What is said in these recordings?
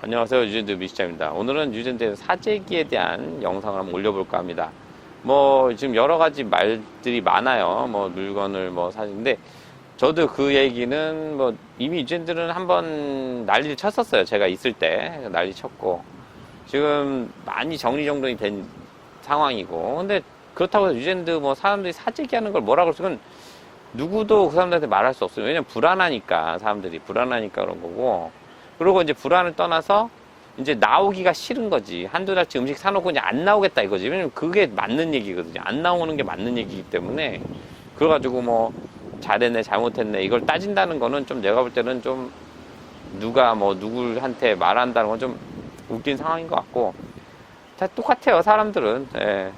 안녕하세요. 유젠드 미시자입니다. 오늘은 유젠드 사재기에 대한 영상을 한번 올려볼까 합니다. 뭐 지금 여러 가지 말들이 많아요. 뭐 물건을 뭐 사는데 저도 그 얘기는 뭐 이미 유젠들은 한번 난리를 쳤었어요. 제가 있을 때 난리 쳤고. 지금 많이 정리정돈이 된 상황이고. 근데 그렇다고 해서 유젠드 뭐 사람들이 사재기 하는 걸 뭐라 그럴 수는 누구도 그 사람들한테 말할 수 없어요. 왜냐면 불안하니까 사람들이. 불안하니까 그런 거고 그리고 이제 불안을 떠나서 이제 나오기가 싫은 거지. 한두 달치 음식 사놓고 이제 안 나오겠다 이거지. 왜냐면 그게 맞는 얘기거든요. 안 나오는 게 맞는 얘기이기 때문에. 그래가지고 뭐 잘했네, 잘못했네. 이걸 따진다는 거는 좀 내가 볼 때는 좀 누가 뭐 누구한테 말한다는 건 좀 웃긴 상황인 것 같고. 다 똑같아요, 사람들은. 예,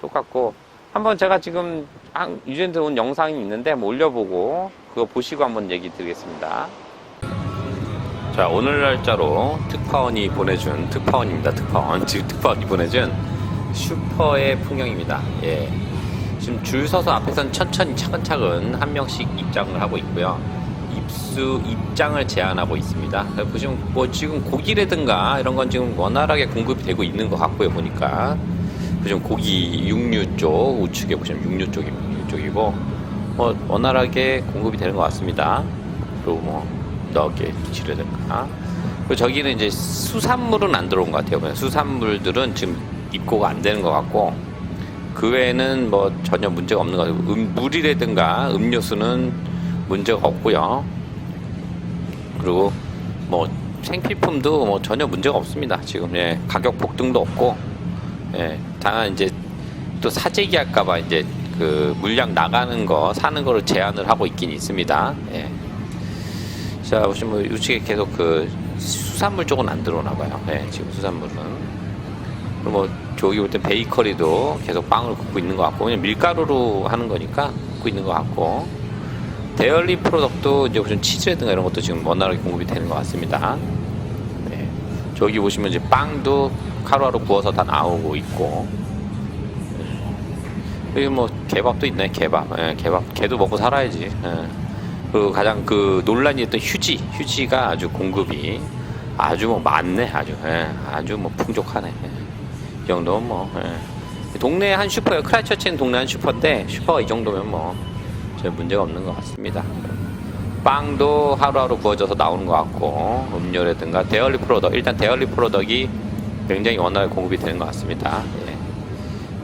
똑같고. 한번 제가 지금 한- 유전드 온 영상이 있는데 한번 올려보고 그거 보시고 한번 얘기 드리겠습니다. 자, 오늘 날짜로 특파원이 보내준, 특파원입니다, 특파원. 지금 특파원이 보내준 슈퍼의 풍경입니다. 예. 지금 줄 서서 앞에선 천천히 차근차근 한 명씩 입장을 하고 있고요. 입수, 입장을 제한하고 있습니다. 보시면 뭐 지금 고기라든가 이런 건 지금 원활하게 공급이 되고 있는 것 같고요, 보니까. 보시면 고기 육류 쪽, 우측에 보시면 육류 쪽입니다. 쪽이고, 뭐 원활하게 공급이 되는 것 같습니다. 그리고 뭐 너겟 치료든가 그리고 저기는 이제 수산물은 안 들어온 것 같아요. 그냥 수산물들은 지금 입고가 안 되는 것 같고 그 외에는 뭐 전혀 문제가 없는 것 같아요. 음, 물이라든가 음료수는 문제가 없고요. 그리고 뭐 생필품도 뭐 전혀 문제가 없습니다. 지금 예, 가격 폭등도 없고 예, 다만 이제 또 사재기 할까봐 이제 그 물량 나가는 거 사는 거를 제한을 하고 있긴 있습니다. 예. 자 보시면 우측에 계속 그 수산물 쪽은 안 들어오나 봐요. 예, 지금 수산물은 그리고 뭐 저기 볼 때 베이커리도 계속 빵을 굽고 있는 것 같고 그냥 밀가루로 하는 거니까 굽고 있는 것 같고 데일리 프로덕트도 이제 무슨 치즈라든가 이런 것도 지금 원활하게 공급이 되는 것 같습니다. 네. 저기 보시면 이제 빵도 하루하루 구워서 다 나오고 있고 여기 뭐 개밥도 있네 개밥 예, 개밥 개도 먹고 살아야지 예. 그리고 가장 그 논란이 됐던 휴지 휴지가 아주 공급이 아주 뭐 많네 아주 예, 아주 뭐 풍족하네 예. 이 정도면 뭐 예. 동네 한 슈퍼요 크라이처치는 동네 한 슈퍼인데 슈퍼가 이 정도면 뭐 전 문제가 없는 것 같습니다 빵도 하루하루 구워져서 나오는 것 같고 음료라든가 데일리 프로덕 일단 데일리 프로덕이 굉장히 원활하게 공급이 되는 것 같습니다 예.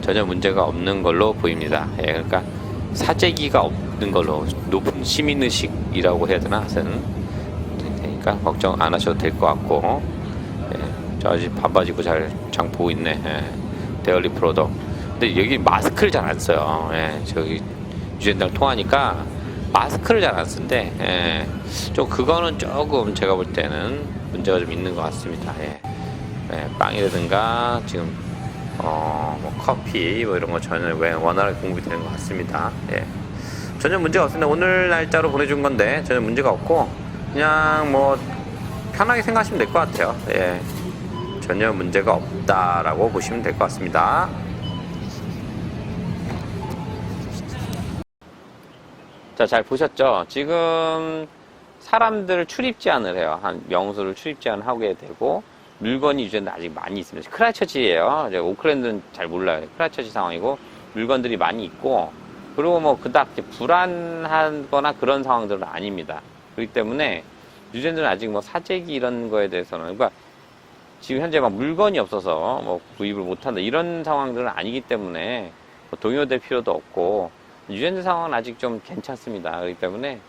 전혀 문제가 없는 걸로 보입니다. 예, 그러니까 사재기가 없는 걸로 높은 시민의식이라고 해야 되나 하여튼 되니까 걱정 안 하셔도 될 것 같고 예, 저 아직 반바지 입고 잘 장 보고 있네. 예, 데일리 프로덕. 근데 여기 마스크를 잘 안 써요. 예, 저기 유전장 통하니까 마스크를 잘 안 쓴대. 예, 좀 그거는 조금 제가 볼 때는 문제가 좀 있는 것 같습니다. 예, 예, 빵이라든가 지금 어, 뭐 커피 뭐 이런 거 전혀 왜 원활하게 공급이 되는 것 같습니다. 예. 전혀 문제가 없습니다. 오늘 날짜로 보내준 건데 전혀 문제가 없고 그냥 뭐 편하게 생각하시면 될 것 같아요. 예. 전혀 문제가 없다라고 보시면 될 것 같습니다. 자, 잘 보셨죠? 지금 사람들 출입 제한을 해요. 한 명수를 출입 제한을 하게 되고 물건이 유전도 아직 많이 있습니다. 크라처치예요. 이제 오클랜드는 잘 몰라요. 크라처치 상황이고 물건들이 많이 있고 그리고 뭐 그닥 불안하거나 그런 상황들은 아닙니다. 그렇기 때문에 유전들은 아직 뭐 사재기 이런 거에 대해서는 그러니까 지금 현재 막 물건이 없어서 뭐 구입을 못한다 이런 상황들은 아니기 때문에 뭐 동요될 필요도 없고 유전자 상황은 아직 좀 괜찮습니다. 그렇기 때문에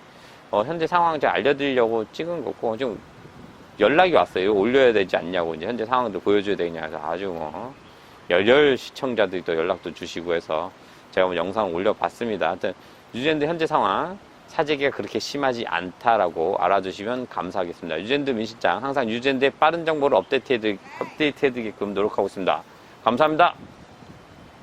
어, 현재 상황 좀 알려드리려고 찍은 거고 좀 연락이 왔어요. 올려야 되지 않냐고 이제 현재 상황들 보여줘야 되냐 해서 아주 뭐 열혈 시청자들이 또 연락도 주시고 해서 제가 뭐 영상 올려봤습니다. 하여튼 유젠드 현재 상황 사재기가 그렇게 심하지 않다라고 알아주시면 감사하겠습니다. 유젠드 민실장 항상 유젠드의 빠른 정보를 업데이트해드, 업데이트해드리게끔 노력하고 있습니다. 감사합니다.